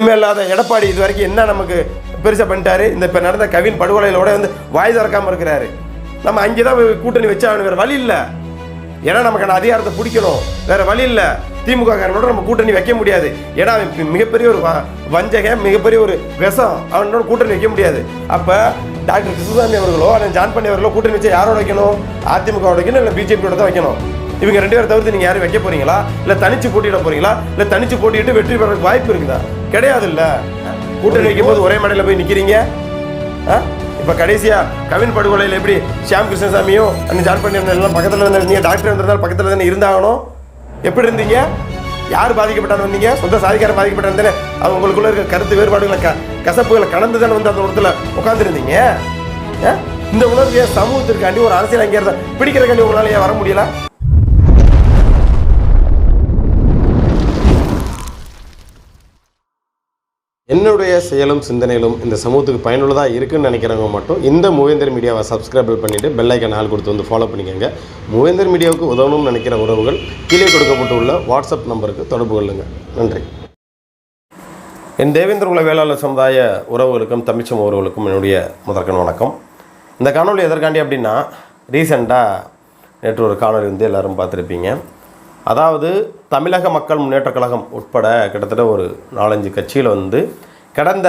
இனிமே இல்லாத எடப்பாடி இது வரைக்கும் என்ன நமக்கு பெருசாக பண்ணிட்டாரு? இந்த இப்போ நடந்த கவின் படுகொலையிலோட வந்து வாய் திறக்காமல் இருக்கிறாரு. நம்ம அங்கே தான் கூட்டணி வச்சா வேற வழி இல்லை. ஏன்னா நமக்கான அதிகாரத்தை பிடிக்கணும். வேறு வழி இல்லை. திமுக காரனோட நம்ம கூட்டணி வைக்க முடியாது. ஏன்னா அவன் மிகப்பெரிய ஒரு வ- மிகப்பெரிய ஒரு விஷம். அவனோட கூட்டணி வைக்க முடியாது. அப்போ டாக்டர் கிருஷ்ணசாமி அவர்களோ அல்லது ஜான் பண்ணி அவர்களோ கூட்டணி வச்சு யாரோட வைக்கணும்? அதிமுக வைக்கணும் இல்லை பிஜேபியோட தான் வைக்கணும்? இவங்க ரெண்டு பேரை தவிர்த்து நீங்கள் யாரும் வைக்க போகிறீங்களா இல்லை தனிச்சு போட்டியிட போகிறீங்களா இல்லை தனிச்சு போட்டிட்டு வெற்றி பெறதுக்கு வாய்ப்பு இருக்குதா? கிடையாது இல்ல கூட்டணி வைக்கும் போது ஒரே மேடையில் போய் நிற்கிறீங்க இப்போ கடைசியா கவின் படுகொலையில் எப்படி ஷியாம் கிருஷ்ணசாமியும் அந்த ஜான் பண்ணியன் எல்லாம் பக்கத்தில் இருந்தீங்க? டாக்டர் இருந்ததால் பக்கத்தில் தானே இருந்தாகணும். எப்படி இருந்தீங்க? யார் பாதிக்கப்பட்டான்னு வந்தீங்க? சொந்த சாதிக்கார பாதிக்கப்பட்டான்னு அது உங்களுக்குள்ள இருக்க கருத்து வேறுபாடுகளை க கசப்புகளை கலந்து தானே வந்து அந்த இடத்துல உட்காந்துருந்தீங்க இந்த உணர்வு சமூகத்திற்காண்டி ஒரு அரசியல் அங்கேறத பிடிக்கிறக்காண்டி உங்களால ஏன் வர முடியல? என்னுடைய செயலும் சிந்தனைகளும் இந்த சமூகத்துக்கு பயனுள்ளதாக இருக்குன்னு நினைக்கிறவங்க மட்டும் இந்த மூவேந்தர் மீடியாவை சப்ஸ்கிரைப் பண்ணிவிட்டு பெல்லைக்கன் ஆள் கொடுத்து வந்து ஃபாலோ பண்ணிக்கோங்க. மூவேந்தர் மீடியாவுக்கு உதவணும்னு நினைக்கிற உறவுகள் கீழே கொடுக்கப்பட்டுள்ள வாட்ஸ்அப் நம்பருக்கு தொடர்பு கொள்ளுங்க. நன்றி. என் தேவேந்திர உள்ள வேளாளர் சமுதாய உறவுகளுக்கும் தமிழ்ச்சம் உறவுகளுக்கும் என்னுடைய முதற்கன் வணக்கம். இந்த காணொலி எதற்காண்டி அப்படின்னா ரீசெண்டாக நேற்று ஒரு காணொலி வந்து எல்லோரும் பார்த்துருப்பீங்க. அதாவது தமிழக மக்கள் முன்னேற்ற கழகம் உட்பட கிட்டத்தட்ட ஒரு நாலஞ்சு கட்சியில் வந்து கடந்த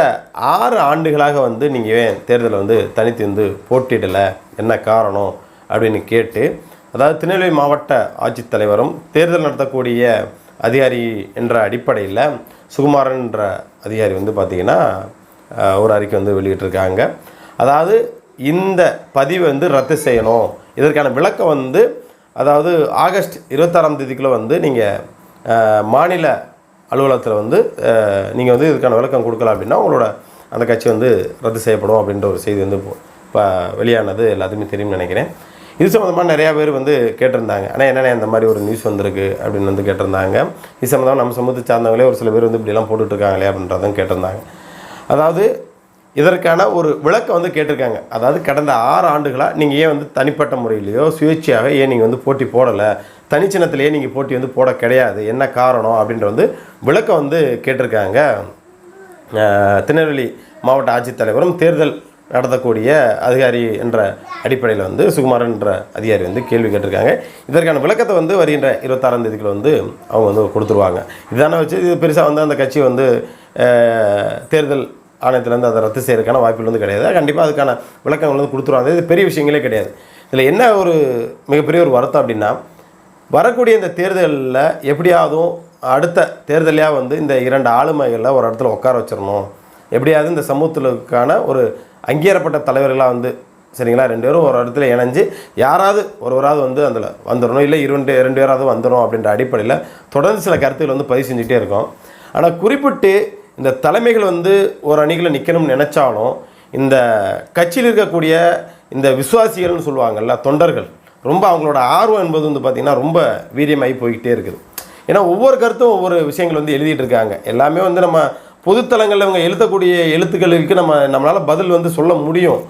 ஆறு ஆண்டுகளாக வந்து நீங்கள் ஏன் தேர்தலில் வந்து தனித்து வந்து போட்டியிடலை? என்ன காரணம்? அப்படின்னு கேட்டு அதாவது திருநெல்வேலி மாவட்ட ஆட்சித்தலைவரும் தேர்தல் நடத்தக்கூடிய அதிகாரி என்ற அடிப்படையில் சுகுமாரன் என்ற அதிகாரி வந்து பார்த்திங்கன்னா ஒரு அறிக்கை வந்து வெளியிட்டிருக்காங்க. அதாவது இந்த பதிவை வந்து ரத்து செய்யணும். இதற்கான விளக்கம் வந்து அதாவது ஆகஸ்ட் இருபத்தாறாம் தேதிக்குள்ளே வந்து நீங்கள் மாநில அலுவலகத்தில் வந்து நீங்கள் வந்து இதுக்கான விளக்கம் கொடுக்கல அப்படின்னா உங்களோட அந்த கட்சி வந்து ரத்து செய்யப்படும் அப்படின்ற ஒரு செய்தி வந்து இப்போ வெளியானது எல்லாத்துக்குமே தெரியும்னு நினைக்கிறேன். இது சம்மந்தமாக நிறையா பேர் வந்து கேட்டிருந்தாங்க. ஆனால் என்னென்ன இந்த மாதிரி ஒரு நியூஸ் வந்திருக்கு அப்படின்னு வந்து கேட்டிருந்தாங்க. இது சம்மந்தமாக நம்ம சமூகத்தை சார்ந்தவங்களே ஒரு சில பேர் வந்து இப்படிலாம் போட்டுட்ருக்காங்களே அப்படின்றதும் கேட்டிருந்தாங்க. அதாவது இதற்கான ஒரு விளக்கம் வந்து கேட்டிருக்காங்க. அதாவது கடந்த ஆறு ஆண்டுகளாக நீங்கள் ஏன் வந்து தனிப்பட்ட முறையிலையோ சுயேட்சையாக ஏன் நீங்கள் வந்து போட்டி போடலை? தனிச்சின்னத்திலேயே நீங்கள் போட்டி வந்து போட கிடையாது. என்ன காரணம் அப்படின்ற வந்து விளக்கம் வந்து கேட்டிருக்காங்க. திருநெல்வேலி மாவட்ட ஆட்சித்தலைவரும் தேர்தல் நடத்தக்கூடிய அதிகாரி என்ற அடிப்படையில் வந்து சுகுமாரன் என்ற அதிகாரி வந்து கேள்வி கேட்டிருக்காங்க. இதற்கான விளக்கத்தை வந்து வருகின்ற இருபத்தாறாம் தேதிக்குள்ள வந்து அவங்க வந்து கொடுத்துருவாங்க. இதான வச்சு இது பெருசாக வந்து அந்த கட்சி வந்து தேர்தல் ஆணையத்திலேருந்து அதை ரத்து செய்கிறதுக்கான வாய்ப்புகள் வந்து கிடையாது. கண்டிப்பாக அதுக்கான விளக்கங்கள் வந்து கொடுத்துருவாங்க. இது பெரிய விஷயங்களே கிடையாது. இதில் என்ன ஒரு மிகப்பெரிய ஒரு வருத்தம் அப்படின்னா வரக்கூடிய இந்த தேர்தலில் எப்படியாவதும் அடுத்த தேர்தலையாக வந்து இந்த இரண்டு ஆளுமைகளில் ஒரு இடத்துல உட்கார வச்சிடணும். எப்படியாவது இந்த சமூகத்திற்கான ஒரு அங்கீகாரப்பட்ட தலைவர்களாக வந்து சரிங்களா ரெண்டு பேரும் ஒரு இடத்துல இணைஞ்சு யாராவது ஒருவராவது வந்து அதில் வந்துடணும். இல்லை இரண்டு ரெண்டு பேராவது வந்துடும் அப்படின்ற அடிப்படையில் தொடர்ந்து சில கருத்துக்கள் வந்து பதிவு செஞ்சுட்டே இருக்கோம். ஆனால் குறிப்பிட்டு இந்த தலைமைகள் வந்து ஒரு அணிகளில் நிற்கணும்னு நினச்சாலும் இந்த கட்சியில் இருக்கக்கூடிய இந்த விசுவாசிகள்னு சொல்லுவாங்கள்ல தொண்டர்கள் ரொம்ப அவங்களோட ஆர்வம் என்பது வந்து பார்த்திங்கன்னா ரொம்ப வீரியமாகி போய்கிட்டே இருக்குது. ஏன்னா ஒவ்வொரு கருத்தும் ஒவ்வொரு விஷயங்கள் வந்து எழுதிட்டு இருக்காங்க. எல்லாமே வந்து நம்ம பொதுத்தலங்களில் இவங்க எழுதக்கூடிய எழுத்துக்களுக்கு நம்ம நம்மளால் பதில் வந்து சொல்ல முடியும்.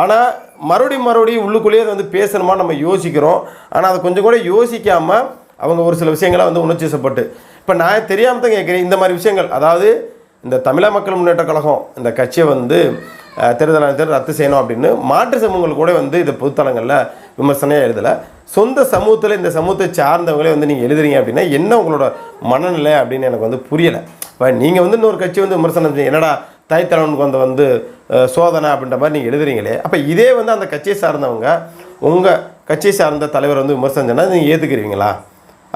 ஆனால் மறுபடியும் மறுபடியும் உள்ளுக்குள்ளேயே அதை வந்து பேசணுமா நம்ம யோசிக்கிறோம். ஆனால் அதை கொஞ்சம் கூட யோசிக்காமல் அவங்க ஒரு சில விஷயங்களை வந்து உணர்ச்சிசப்பட்டு இப்போ நான் தெரியாமல் தான் கேட்குறேன் இந்த மாதிரி விஷயங்கள். அதாவது இந்த தமிழக மக்கள் முன்னேற்ற கழகம் இந்த கட்சியை வந்து தேர்தலாளர் ரத்து செய்யணும் அப்படின்னு மாற்று சமூகங்கள் கூட வந்து இந்த பொதுத்தலங்களில் விமர்சனையாக எழுதலை. சொந்த சமூகத்தில் இந்த சமூகத்தை சார்ந்தவங்களே வந்து நீங்கள் எழுதுறீங்க அப்படின்னா என்ன உங்களோட மனநிலை அப்படின்னு எனக்கு வந்து புரியலை. இப்போ நீங்கள் வந்து இன்னொரு கட்சி வந்து விமர்சனம் என்னடா தாய்த்தலைவனுக்கு வந்து வந்து சோதனை அப்படின்ற மாதிரி நீங்கள் எழுதுறீங்களே அப்போ இதே வந்து அந்த கட்சியை சார்ந்தவங்க உங்கள் கட்சியை சார்ந்த தலைவர் வந்து விமர்சனம் சொன்னால் நீங்கள் ஏற்றுக்கிறீங்களா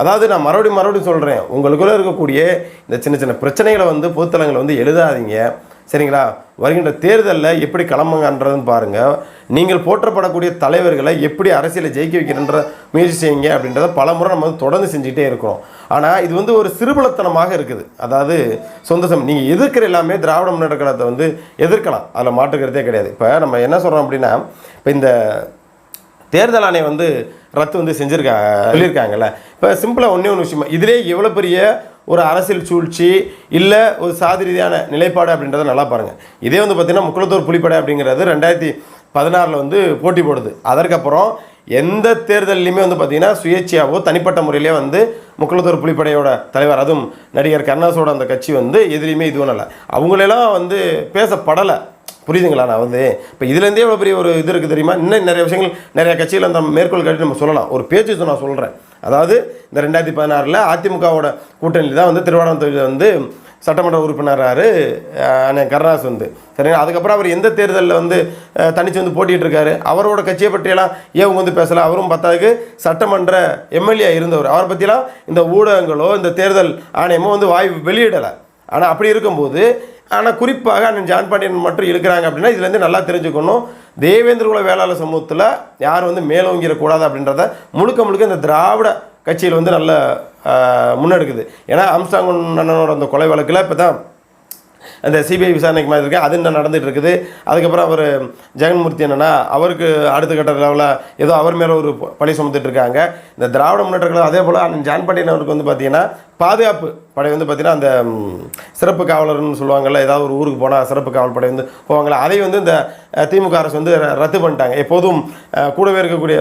அதாவது நான் மறுபடியும் மறுபடியும் சொல்கிறேன் உங்களுக்குள்ளே இருக்கக்கூடிய இந்த சின்ன சின்ன பிரச்சனைகளை வந்து பொதுத்தலங்களை வந்து எழுதாதீங்க. சரிங்களா? வருகின்ற தேர்தலில் எப்படி கிளம்புங்கன்றதுன்னு பாருங்கள் நீங்கள் போற்றப்படக்கூடிய தலைவர்களை எப்படி அரசியலை ஜெயிக்க வைக்கணுன்ற முயற்சி செய்யுங்க அப்படின்றத பல முறை நம்ம வந்து தொடர்ந்து செஞ்சுக்கிட்டே இருக்கிறோம். ஆனால் இது வந்து ஒரு சிறுபலத்தனமாக இருக்குது. அதாவது சொந்த சம் நீங்கள் எதிர்க்கிற எல்லாமே திராவிட முன்னேற்ற கழகத்தை வந்து எதிர்க்கலாம். அதில் மாற்றுக்கிறதே கிடையாது. இப்போ நம்ம என்ன சொல்கிறோம் அப்படின்னா இப்போ இந்த தேர்தல் ஆணையம் வந்து ரத்து வந்து செஞ்சுருக்கா சொல்லியிருக்காங்கல்ல. இப்போ சிம்பிளாக ஒன்றே ஒன்று விஷயமா இதிலே எவ்வளோ பெரிய ஒரு அரசியல் சூழ்ச்சி இல்லை ஒரு சாதி ரீதியான நிலைப்பாடு அப்படின்றத நல்லா பாருங்கள் இதே வந்து பார்த்திங்கன்னா முக்குளத்தூர் புலிப்படை அப்படிங்கிறது ரெண்டாயிரத்தி பதினாறில் வந்து போட்டி போடுது. அதற்கப்புறம் எந்த தேர்தல்லையுமே வந்து பார்த்திங்கன்னா சுயேட்சையாகவோ தனிப்பட்ட முறையிலே வந்து முக்குளத்தூர் புலிப்படையோட தலைவர் அதுவும் நடிகர் கருணாசோட அந்த கட்சி வந்து எதிரியுமே இதுவும் இல்லை. அவங்களெல்லாம் வந்து பேசப்படலை. புரியுதுங்களா? நான் வந்து இப்போ இதுலேருந்தே எவ்வளோ பெரிய ஒரு இது இருக்குது தெரியுமா? இன்னும் நிறைய விஷயங்கள் நிறைய கட்சிகள் அந்த மேற்கோள் காட்டி நம்ம சொல்லலாம். ஒரு பேச்சு நான் சொல்கிறேன் அதாவது இந்த ரெண்டாயிரத்தி பதினாறில் அதிமுகவோட கூட்டணியில் தான் வந்து திருவாரூர் தொகுதியில் வந்து சட்டமன்ற உறுப்பினராரு அண்ணன் கருணாஸ் வந்து. சரிங்களா? அதுக்கப்புறம் அவர் எந்த தேர்தலில் வந்து தனிச்சு வந்து போட்டிகிட்டு இருக்காரு அவரோட கட்சியை பற்றியெல்லாம் ஏன் இவங்க வந்து பேசலாம் அவரும் பத்தாதுக்கு சட்டமன்ற எம்எல்ஏ இருந்தவர். அவரை பற்றிலாம் இந்த ஊடகங்களோ இந்த தேர்தல் ஆணையமோ வந்து வாய் வெளியிடலை. ஆனால் அப்படி இருக்கும்போது ஆனால் குறிப்பாக அண்ணன் ஜான் பாண்டியன் மட்டும் இருக்கிறாங்க அப்படின்னா இதுலேருந்து நல்லா தெரிஞ்சுக்கணும். தேவேந்திர குல வேளாளர் சமூகத்தில் யார் வந்து மேலோங்கிடக்கூடாது அப்படின்றத முழுக்க முழுக்க இந்த திராவிட கட்சியில் வந்து நல்ல முன்னெடுக்குது. ஏன்னா அம்சாங் அண்ணனோட அந்த கொலை வழக்கில் இப்போ தான் அந்த சிபிஐ விசாரணைக்கு மாதிரி இருக்கு. அது இன்னும் நடந்துகிட்டு இருக்குது அதுக்கப்புறம் அவர் ஜெகன்மூர்த்தி என்னென்னா அவருக்கு அடுத்த கட்ட லெவலில் ஏதோ அவர் மேலே ஒரு பழி சுமத்துட்டு இருக்காங்க இந்த திராவிட முன்னேற்றங்களும் அதே போல் அண்ணன் ஜான் பாண்டியன் அவருக்கு வந்து பார்த்தீங்கன்னா பாதுகாப்பு படை வந்து பார்த்தீங்கன்னா அந்த சிறப்பு காவலர்னு சொல்லுவாங்கள்ல ஏதாவது ஒரு ஊருக்கு போனால் சிறப்பு காவல் படை வந்து போவாங்களா அதை வந்து இந்த திமுக அரசு வந்து ர- ரத்து பண்ணிட்டாங்க. எப்போதும் கூடவே இருக்கக்கூடிய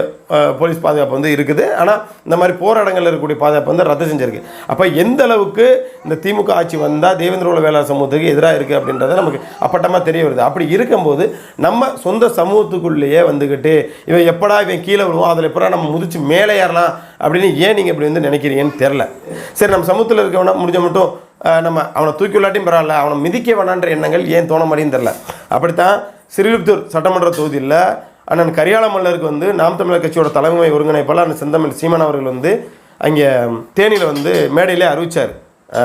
போலீஸ் பாதுகாப்பு வந்து இருக்குது. ஆனால் இந்த மாதிரி போராட்டங்களில் இருக்கக்கூடிய பாதுகாப்பு வந்து ரத்து செஞ்சிருக்கு. அப்போ எந்த அளவுக்கு இந்த திமுக ஆட்சி வந்தால் தேவேந்திர குல வேளாண் சமூகத்துக்கு எதிராக இருக்குது அப்படின்றது நமக்கு அப்பட்டமாக தெரிய வருது. அப்படி இருக்கும்போது நம்ம சொந்த சமூகத்துக்குள்ளேயே வந்துக்கிட்டு இவன் எப்படா இவன் கீழே விழுவோம் அதில் எப்படா நம்ம முதிச்சு மேலே ஏறலாம் அப்படின்னு ஏன் நீங்கள் இப்படி வந்து நினைக்கிறீங்கன்னு தெரில சரி நம்ம சமூகத்தில் இருக்கவனா முடிஞ்ச மட்டும் நம்ம அவனை தூக்கி விளாட்டியும் பரவாயில்ல அவனை மிதிக்க வேணான்ற எண்ணங்கள் ஏன் தோண மாதிரியும் தெரில அப்படித்தான் ஸ்ரீவில்புத்தூர் சட்டமன்ற தொகுதியில் அண்ணன் கரியாள மல்லருக்கு வந்து நாம் தமிழர் கட்சியோட தலைமை ஒருங்கிணைப்பாளர் அண்ணன் செந்தமிழ் சீமான் அவர்கள் வந்து அங்கே தேனியில் வந்து மேடையிலே அறிவிச்சார்.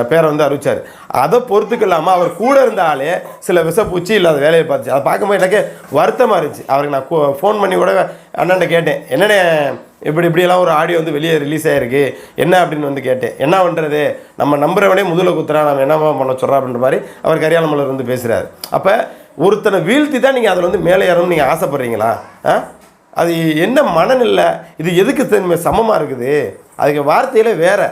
பேரை வந்து அறிவிச்சார். அதை பொறுத்துக்கு இல்லாமல் அவர் கூட இருந்தாலே சில விஷப்பூச்சி இல்லாத வேலையை பார்த்துச்சு. அதை பார்க்கும்போது எனக்கு வருத்தமாக இருந்துச்சு. அவருக்கு நான் ஃபோன் பண்ணி கூட அண்ணன்ட்ட கேட்டேன் என்னென்ன இப்படி இப்படியெல்லாம் ஒரு ஆடியோ வந்து வெளியே ரிலீஸ் ஆகிருக்கு என்ன அப்படின்னு வந்து கேட்டேன். என்ன பண்ணுறது நம்ம நம்புறவனே முதல குத்துறா நம்ம என்ன பண்ண சொல்கிறோம் அப்படின்ற மாதிரி அவர் கரியாள மலர் வந்து பேசுகிறாரு அப்போ ஒருத்தனை வீழ்த்தி தான் நீங்கள் அதில் வந்து மேலே ஏறணும்னு நீங்கள் ஆசைப்பட்றீங்களா? ஆ? அது என்ன மனநிலை? இது எதுக்கு தன்மை சமமாக இருக்குது? அதுக்கு வார்த்தையில் வேறு.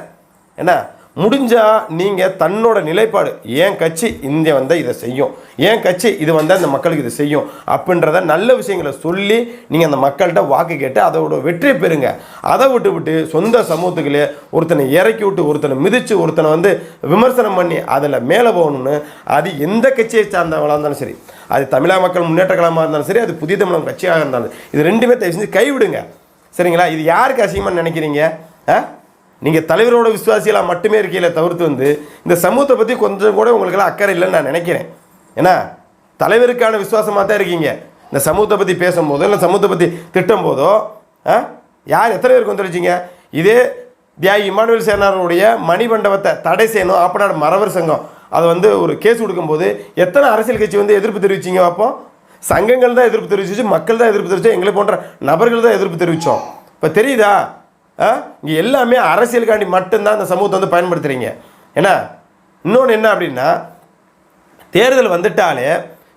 என்ன? முடிஞ்சால் நீங்கள் தன்னோட நிலைப்பாடு ஏன் கட்சி இந்திய வந்தால் இதை செய்யும்? ஏன் கட்சி இது வந்தால் இந்த மக்களுக்கு இது செய்யும்? அப்படின்றத நல்ல விஷயங்களை சொல்லி நீங்கள் அந்த மக்கள்கிட்ட வாக்கு கேட்டு அதோட வெற்றியை பெறுங்க. அதை விட்டு விட்டு சொந்த சமூகத்துக்குள்ளே ஒருத்தனை இறக்கி விட்டு ஒருத்தனை மிதித்து ஒருத்தனை வந்து விமர்சனம் பண்ணி அதில் மேலே போகணும்னு அது எந்த கட்சியை சார்ந்தவங்களாக இருந்தாலும் சரி அது தமிழக மக்கள் முன்னேற்ற கழகமாக இருந்தாலும் சரி அது புதிய தமிழகம் கட்சியாக இருந்தாலும் இது ரெண்டுமே தயவு செஞ்சு கைவிடுங்க. சரிங்களா? இது யாருக்கு அசிங்கமாக நினைக்கிறீங்க? ஆ? நீங்கள் தலைவரோட விசுவாசியெல்லாம் மட்டுமே இருக்கையில் தவிர்த்து வந்து இந்த சமூகத்தை பற்றி கொஞ்சம் கூட உங்களுக்கெல்லாம் அக்கறை இல்லைன்னு நான் நினைக்கிறேன். ஏன்னா தலைவருக்கான விசுவாசமாக தான் இருக்கீங்க. இந்த சமூகத்தை பற்றி பேசும்போதோ இல்லை சமூகத்தை பற்றி திட்டும் போதோ ஆ? யார் எத்தனை பேருக்கு வந்துருச்சிங்க இதே தியாகி இமானுவேல் சேனாருடைய மணிமண்டபத்தை தடை செய்யணும் ஆப்பநாடு மறவர் சங்கம். அதை வந்து ஒரு கேஸ் கொடுக்கும்போது எத்தனை அரசியல் கட்சி வந்து எதிர்ப்பு தெரிவிச்சிங்க அப்போ சங்கங்கள் தான் எதிர்ப்பு தெரிவிச்சிச்சு மக்கள் தான் எதிர்ப்பு தெரிவிச்சோம் எங்களை போன்ற நபர்கள் தான் எதிர்ப்பு தெரிவித்தோம் இப்போ தெரியுதா? இங்கே எல்லாமே அரசியலுக்காண்டி மட்டும்தான் இந்த சமூகத்தை வந்து பயன்படுத்துகிறீங்க ஏன்னா இன்னொன்று என்ன அப்படின்னா தேர்தல் வந்துட்டாலே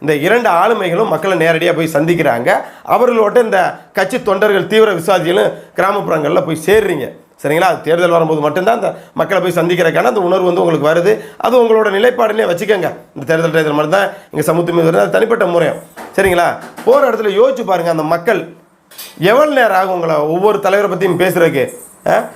இந்த இரண்டு ஆளுமைகளும் மக்களை நேரடியாக போய் சந்திக்கிறாங்க. அவர்களோட இந்த கட்சி தொண்டர்கள் தீவிர விசுவாசிகளும் கிராமப்புறங்களில் போய் சேர்றீங்க. சரிங்களா? அது தேர்தல் வரும்போது மட்டும்தான் அந்த மக்களை போய் சந்திக்கிறக்கான அந்த உணர்வு வந்து உங்களுக்கு வருது. அது உங்களோட நிலைப்பாடுலேயே வச்சுக்கோங்க. இந்த தேர்தல் தேர்தல் மட்டும் தான் இங்கே சமூகத்து மீது வருது. அது தனிப்பட்ட முறையும். சரிங்களா? போகிற இடத்துல யோசிச்சு பாருங்கள் அந்த மக்கள் எவ்வளோ நேரம் ஆகும் உங்களை ஒவ்வொரு தலைவரை பற்றியும் பேசுகிறதுக்கு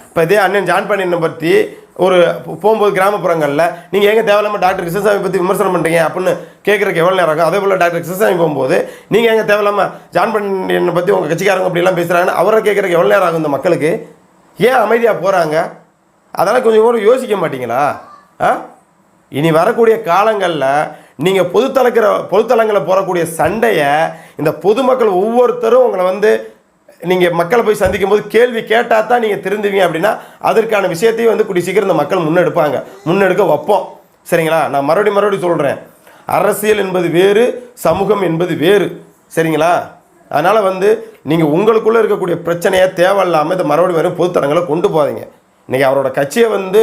இப்போ இதே அண்ணன் ஜான் பாண்டியனை பற்றி ஒரு போகும்போது கிராமப்புறங்களில் நீங்கள் எங்கே தேவையில்லாமல் டாக்டர் கிருஷ்ணசாமி பற்றி விமர்சனம் பண்ணுறீங்க அப்படின்னு கேட்குறதுக்கு எவ்வளோ நேரம் ஆகும்? அதே போல் டாக்டர் கிருஷ்ணசாமி போகும்போது நீங்கள் எங்கே தேவையில்லாமல் ஜான் பாண்டியனை பற்றி உங்கள் கட்சிக்காரங்க அப்படிலாம் பேசுகிறாங்கன்னு அவரை கேட்குறக்கு எவ்வளோ நேரம் ஆகும் இந்த மக்களுக்கு? ஏன் அமைதியாக போகிறாங்க அதெல்லாம் கொஞ்சம் கூட யோசிக்க மாட்டீங்களா? ஆ? இனி வரக்கூடிய காலங்களில் நீங்கள் பொதுத்தலைக்கிற பொதுத்தலங்களில் போகக்கூடிய சண்டையை இந்த பொதுமக்கள் ஒவ்வொருத்தரும் உங்களை வந்து நீங்கள் மக்களை போய் சந்திக்கும் போது கேள்வி கேட்டால் தான் நீங்கள் திருந்துவீங்க அப்படின்னா அதற்கான விஷயத்தையும் வந்து கூடிய சீக்கிரம் இந்த மக்கள் முன்னெடுப்பாங்க. முன்னெடுக்க வைப்போம். சரிங்களா? நான் மறுபடியும் மறுபடியும் சொல்கிறேன் அரசியல் என்பது வேறு சமூகம் என்பது வேறு. சரிங்களா? அதனால் வந்து நீங்கள் உங்களுக்குள்ளே இருக்கக்கூடிய பிரச்சனையை தேவையில்லாமல் இந்த மறுபடியும் வரும் பொதுத்தரங்களை கொண்டு போதீங்க இன்றைக்கி அவரோட கட்சியை வந்து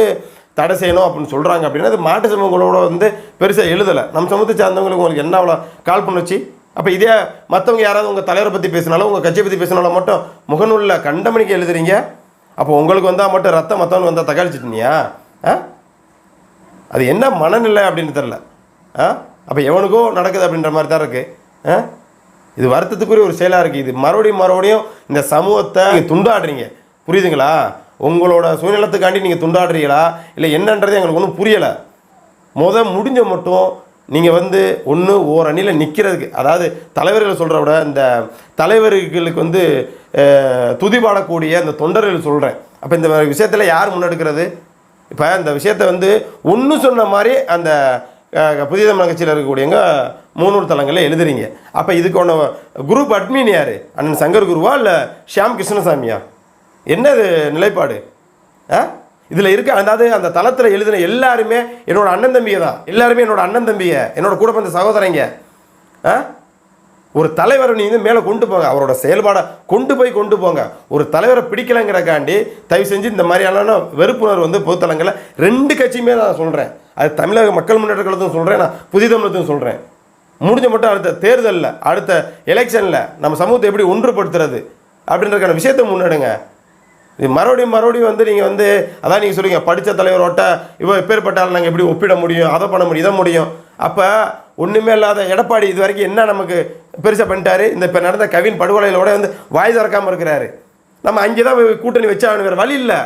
தடை செய்யணும் அப்படின்னு சொல்கிறாங்க அப்படின்னா அது மாட்டு சமூகங்களோட வந்து பெருசாக எழுதலை. நம்ம சமூகத்தை சார்ந்தவங்களுக்கு உங்களுக்கு என்ன அவ்வளோ கால் பண்ணுச்சு? அப்போ இதே மற்றவங்க யாராவது உங்கள் தலைவரை பற்றி பேசினாலும் உங்கள் கட்சியை பற்றி பேசினாலும் மட்டும் முகநூலில் கண்டமணிக்கு எழுதுறீங்க? அப்போ உங்களுக்கு வந்தால் மட்டும் ரத்தம் மற்றவனுக்கு வந்தால் தக்காளி ஆ? அது என்ன மனநிலை அப்படின்னு தெரில ஆ? அப்போ எவனுக்கோ நடக்குது அப்படின்ற மாதிரி தான் இருக்குது ஆ? இது வருத்தத்துக்குரிய ஒரு செயலாக இருக்குது இது மறுபடியும் மறுபடியும் இந்த சமூகத்தை நீங்கள் துண்டாடுறீங்க. புரியுதுங்களா? உங்களோட சுயநலத்துக்காண்டி நீங்கள் துண்டாடுறீங்களா? இல்லை என்னன்றது எங்களுக்கு ஒன்றும் புரியலை. முத முடிஞ்ச மட்டும் நீங்கள் வந்து ஒன்று ஓர் அணியில் நிற்கிறதுக்கு அதாவது தலைவர்கள் சொல்கிற விட இந்த தலைவர்களுக்கு வந்து துதிபாடக்கூடிய துதி தொண்டர்கள் சொல்கிறேன் அப்போ இந்த விஷயத்தில் யார் முன்னெடுக்கிறது? இப்போ இந்த விஷயத்தை வந்து ஒன்று சொன்ன மாதிரி அந்த புதிய தமிழ் கட்சியில் இருக்கக்கூடியவங்க மூணூர் தலங்களில் எழுதுறீங்க. அப்போ இதுக்கான குரூப் அட்மின் யார்? அண்ணன் சங்கர் குருவா இல்லை ஷியாம் கிருஷ்ணசாமியா? என்னது நிலைப்பாடு? ஆ இதில் இருக்க அதாவது அந்த தளத்தில் எழுதின எல்லாருமே என்னோட அண்ணன் தம்பியை தான். எல்லாருமே என்னோட அண்ணன் தம்பியை. என்னோட கூட பிறந்த சகோதரங்க. ஆ? ஒரு தலைவரை நீ வந்து மேலே கொண்டு போங்க. அவரோட செயல்பாடை கொண்டு போய் கொண்டு போங்க. ஒரு தலைவரை பிடிக்கலைங்கிறக்காண்டி தயவு செஞ்சு இந்த மாதிரியான வெறுப்புணர்வு வந்து பொதுத்தலங்களில் ரெண்டு கட்சியுமே நான் சொல்கிறேன் அது தமிழக மக்கள் முன்னேற்ற கழகத்தும் சொல்கிறேன் நான் புதிய சொல்கிறேன் முடிஞ்ச மட்டும் அடுத்த தேர்தலில் அடுத்த எலெக்ஷனில் நம்ம சமூகத்தை எப்படி ஒன்றுபடுத்துறது அப்படின்றதுக்கான விஷயத்தை முன்னெடுங்க. மறுபடியும் மறுபடியும் வந்து நீங்கள் வந்து அதான் நீங்கள் சொல்லுவீங்க படித்த தலைவரோட்ட இவ எப்பேற்பட்டாலும் நாங்கள் எப்படி ஒப்பிட முடியும் அதை பண்ண முடியும் இதை முடியும். அப்போ ஒன்றுமே இல்லாத எடப்பாடி இது வரைக்கும் என்ன நமக்கு பெருசாக பண்ணிட்டாரு? இந்த இப்போ நடந்த கவின் படுகொலையிலோட வந்து வாய் திறக்காமல் இருக்கிறாரு. நம்ம அங்கே தான் கூட்டணி வச்சா வேறு வழி இல்லை.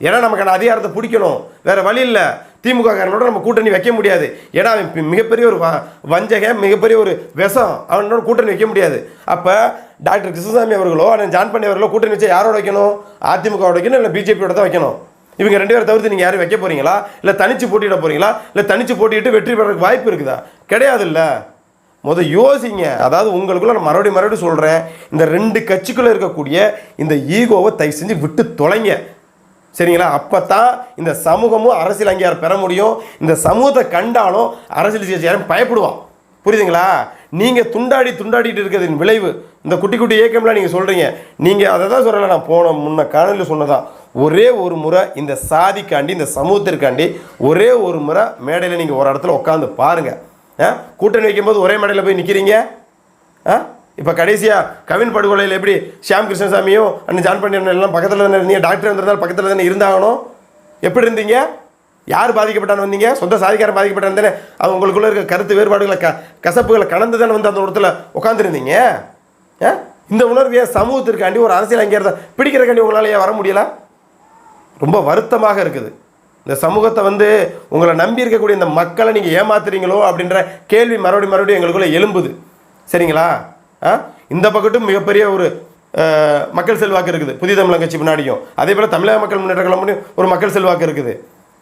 ஏன்னா நமக்கான அதிகாரத்தை பிடிக்கணும் வேறு வழி இல்லை. திமுக காரனோட நம்ம கூட்டணி வைக்க முடியாது. ஏன்னா அவன் மிகப்பெரிய ஒரு வ- மிகப்பெரிய ஒரு விஷம் அவனோட கூட்டணி வைக்க முடியாது. அப்போ டாக்டர் கிருஷ்ணசாமி அவர்களோ அண்ணன் ஜான் பண்ணி அவர்களோ கூட்டணி வச்சா யாரோட வைக்கணும்? அதிமுக வைக்கணும் இல்லை பிஜேபியோட தான் வைக்கணும்? இவங்க ரெண்டு பேரை தவிர்த்து நீங்கள் யாரும் வைக்க போறீங்களா? இல்லை தனித்து போட்டியிட போகிறீங்களா இல்லை தனித்து போட்டிட்டு வெற்றி பெறதுக்கு வாய்ப்பு இருக்குதா? கிடையாது இல்லை முத யோசிங்க. அதாவது உங்களுக்குள்ள நான் மறுபடியும் மறுபடியும் சொல்கிறேன் இந்த ரெண்டு கட்சிக்குள்ளே இருக்கக்கூடிய இந்த ஈகோவை தயவு செஞ்சு விட்டு தொலைங்க. சரிங்களா? அப்போ தான் இந்த சமூகமும் அரசியல் அங்கீகாரம் பெற முடியும். இந்த சமூகத்தை கண்டாலும் அரசியல் யாரும் பயப்படுவான். புரியுதுங்களா? நீங்கள் துண்டாடி துண்டாடிட்டு இருக்கிறதின் விளைவு இந்த குட்டி குட்டி இயக்கம்லாம் நீங்கள் சொல்கிறீங்க நீங்கள் அதை தான் சொல்லலை நான் போன முன்ன காணொலியில் சொன்னதான் ஒரே ஒரு முறை இந்த சாதிக்காண்டி இந்த சமூகத்திற்காண்டி ஒரே ஒரு முறை மேடையில் நீங்கள் ஒரு இடத்துல உட்காந்து பாருங்கள் ஆ? கூட்டணி வைக்கும்போது ஒரே மேடையில் போய் நிற்கிறீங்க ஆ? இப்போ கடைசியாக கவின் படுகொலையில் எப்படி ஷியாம் கிருஷ்ணசாமியும் அண்ணன் ஜான் பாண்டியன் எல்லாம் பக்கத்தில் தானே இருந்தீங்க? டாக்டர் வந்திருந்தாலும் பக்கத்தில் தானே இருந்தாகணும்? எப்படி இருந்தீங்க? யார் பாதிக்கப்பட்டான்னு வந்தீங்க? சொந்த சாதிக்காரன் பாதிக்கப்பட்டான் தானே? அவங்க உங்களுக்குள்ள இருக்க கருத்து வேறுபாடுகளை க கசப்புகளை கடந்து தானே வந்து அந்த இடத்துல உட்காந்துருந்தீங்க ஆ? இந்த உணர்வையே சமூகத்திற்காண்டி ஒரு அரசியல் அங்கேறத பிடிக்கிறக்காண்டி உங்களால் ஏன் வர முடியல? ரொம்ப வருத்தமாக இருக்குது. இந்த சமூகத்தை வந்து உங்களை நம்பி இருக்கக்கூடிய இந்த மக்களை நீங்கள் ஏமாத்துறீங்களோ அப்படின்ற கேள்வி மறுபடியும் மறுபடியும் எங்களுக்குள்ள எழும்புது. சரிங்களா? ஆ? இந்த பக்கட்டும் மிகப்பெரிய ஒரு மக்கள் செல்வாக்கு இருக்குது. புதிய தமிழக கட்சி முன்னாடியும். அதே போல் தமிழக மக்கள் முன்னேற்ற கழகம் ஒரு மக்கள் செல்வாக்கு இருக்குது.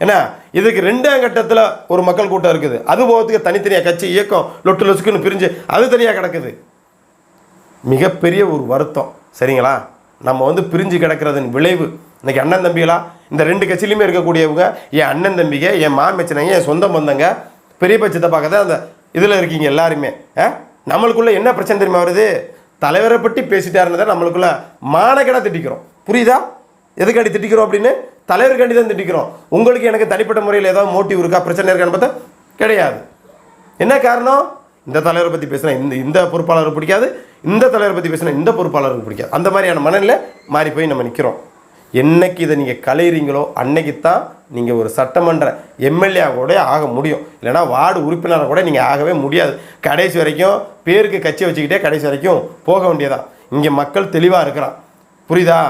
என்ன இதுக்கு ரெண்டாம் கட்டத்தில் ஒரு மக்கள் கூட்டம் இருக்குது. அது போகிறதுக்கு தனித்தனியாக கட்சி இயக்கம் லொட்டு லொசுக்குன்னு பிரிஞ்சு அது தனியாக கிடக்குது. மிகப்பெரிய ஒரு வருத்தம். சரிங்களா? நம்ம வந்து பிரிஞ்சு கிடக்கிறதன் விளைவு. இன்றைக்கி அண்ணன் தம்பிகளா இந்த ரெண்டு கட்சியிலுமே இருக்கக்கூடியவங்க என் அண்ணன் தம்பிங்க என் மாமச்சனைங்க என் சொந்த பந்தங்க பெரிய பட்சத்தை பார்க்க தான் அந்த இதில் இருக்கீங்க எல்லாருமே. ஆ? நம்மளுக்குள்ளே என்ன பிரச்சனை தெரியுமா வருது? தலைவரை பற்றி பேசிட்டாருன்னு தான் நம்மளுக்குள்ளே மானக்கடை திட்டிக்கிறோம். புரியுதா? எதுக்காடி திட்டிக்கிறோம் அப்படின்னு? தலைவர்காண்டி தான் திட்டிக்கிறோம். உங்களுக்கு எனக்கு தனிப்பட்ட முறையில் ஏதாவது மோட்டிவ் இருக்கா? பிரச்சனை இருக்கான்னு பார்த்தா கிடையாது. என்ன காரணம்? இந்த தலைவரை பற்றி பேசினா இந்த இந்த பொறுப்பாளருக்கு பிடிக்காது இந்த தலைவரை பற்றி பேசினா இந்த பொறுப்பாளருக்கு பிடிக்காது. அந்த மாதிரியான மனநிலை மாறி போய் நம்ம நிற்கிறோம் என்னைக்கு இதை நீங்கள் கலையிறீங்களோ அன்னைக்கு தான் நீங்கள் ஒரு சட்டமன்ற எம்எல்ஏ கூட ஆக முடியும். இல்லைன்னா வார்டு உறுப்பினராக கூட நீங்கள் ஆகவே முடியாது. கடைசி வரைக்கும் பேருக்கு கட்சி வச்சுக்கிட்டே கடைசி வரைக்கும் போக வேண்டியதான் இங்கே மக்கள் தெளிவாக இருக்கிறான். புரியுதா?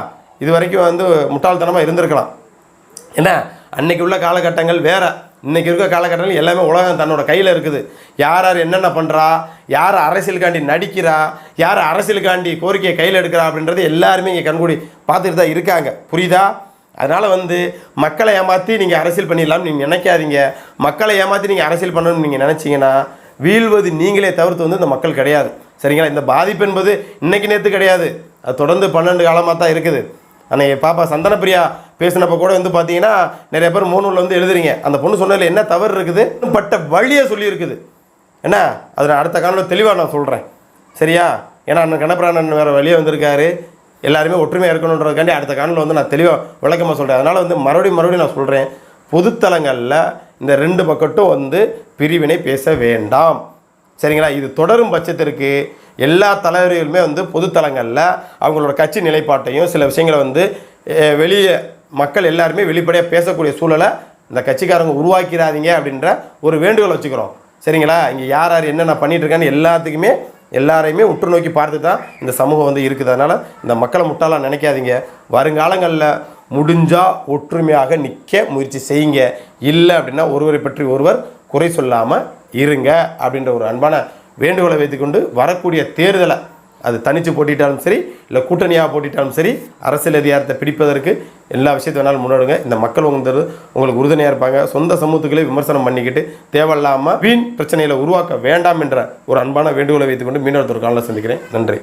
இது வரைக்கும் வந்து முட்டாள்தனமாக இருந்திருக்கலாம். என்ன? அன்னைக்கு உள்ள காலகட்டங்கள் வேறு. இன்னைக்கு இருக்க காலகட்டங்கள் எல்லாமே உலகம் தன்னோட கையில் இருக்குது. யார் யார் என்னென்ன பண்ணுறா யார் அரசியலுக்காண்டி நடிக்கிறா? யார் அரசியலுக்காண்டி கோரிக்கையை கையில் எடுக்கிறா அப்படின்றது எல்லாருமே இங்கே கண்கூடி பார்த்துட்டு தான் இருக்காங்க. புரியுதா? அதனால் வந்து மக்களை ஏமாற்றி நீங்கள் அரசியல் பண்ணிடலாம்னு நீங்கள் நினைக்காதீங்க. மக்களை ஏமாற்றி நீங்கள் அரசியல் பண்ணணும்னு நீங்கள் நினச்சிங்கன்னா வீழ்வது நீங்களே தவிர்த்து வந்து இந்த மக்கள் கிடையாது. சரிங்களா? இந்த பாதிப்பு என்பது இன்றைக்கு நேற்று கிடையாது. அது தொடர்ந்து பன்னெண்டு காலமாக தான் இருக்குது. அன்னைக்கு பாப்பா சந்தனப்பிரியா பேசினப்போ கூட வந்து பார்த்தீங்கன்னா நிறைய பேர் மூணூரில் வந்து எழுதுறீங்க. அந்த பொண்ணு சொன்னதில் என்ன தவறு இருக்குது? பட்ட வழியை சொல்லியிருக்குது. என்ன? அதை நான் அடுத்த காணொலியில் தெளிவாக நான் சொல்கிறேன் சரியா? ஏன்னா அண்ணன் கணப்பிராணன் வேறு வழியே வந்திருக்காரு. எல்லாருமே ஒற்றுமையாக இருக்கணுன்றதுக்காண்டி அடுத்த காணொலியில் வந்து நான் தெளிவாக விளக்கமாக சொல்கிறேன் அதனால் வந்து மறுபடியும் மறுபடியும் நான் சொல்கிறேன் பொதுத்தலங்களில் இந்த ரெண்டு பக்கட்டும் வந்து பிரிவினை பேச வேண்டாம். சரிங்களா? இது தொடரும் பட்சத்திற்கு எல்லா தலைவர்களுமே வந்து பொதுத்தலங்களில் அவங்களோட கட்சி நிலைப்பாட்டையும் சில விஷயங்களை வந்து வெளியே மக்கள் எல்லாருமே வெளிப்படையாக பேசக்கூடிய சூழலை இந்த கட்சிக்காரங்க உருவாக்கிறாதீங்க அப்படின்ற ஒரு வேண்டுகோள் வச்சுக்கிறோம். சரிங்களா? இங்கே யார் யார் என்னென்ன பண்ணிட்டு எல்லாத்துக்குமே எல்லாரையுமே உற்று நோக்கி பார்த்து தான் இந்த சமூகம் வந்து இருக்குது. அதனால் இந்த மக்களை முட்டாளாக நினைக்காதீங்க. வருங்காலங்களில் முடிஞ்சால் ஒற்றுமையாக நிற்க முயற்சி செய்யுங்க. இல்லை அப்படின்னா ஒருவரை பற்றி ஒருவர் குறை சொல்லாமல் இருங்க அப்படின்ற ஒரு அன்பான வேண்டுகோளை வைத்துக்கொண்டு வரக்கூடிய தேர்தலை அது தனித்து போட்டிட்டாலும் சரி இல்லை கூட்டணியாக போட்டிட்டாலும் சரி அரசியல் அதிகாரத்தை பிடிப்பதற்கு எல்லா விஷயத்தை வேணாலும் முன்னோடுங்க இந்த மக்கள் உங்களுக்கு உங்களுக்கு உறுதுணையாக இருப்பாங்க. சொந்த சமூகத்துக்களே விமர்சனம் பண்ணிக்கிட்டு தேவையில்லாமல் வீண் பிரச்சனைகளை உருவாக்க வேண்டாம் என்ற ஒரு அன்பான வேண்டுகோளை வைத்துக்கொண்டு மீனவர்த்தொரு காலில் சந்திக்கிறேன். நன்றி.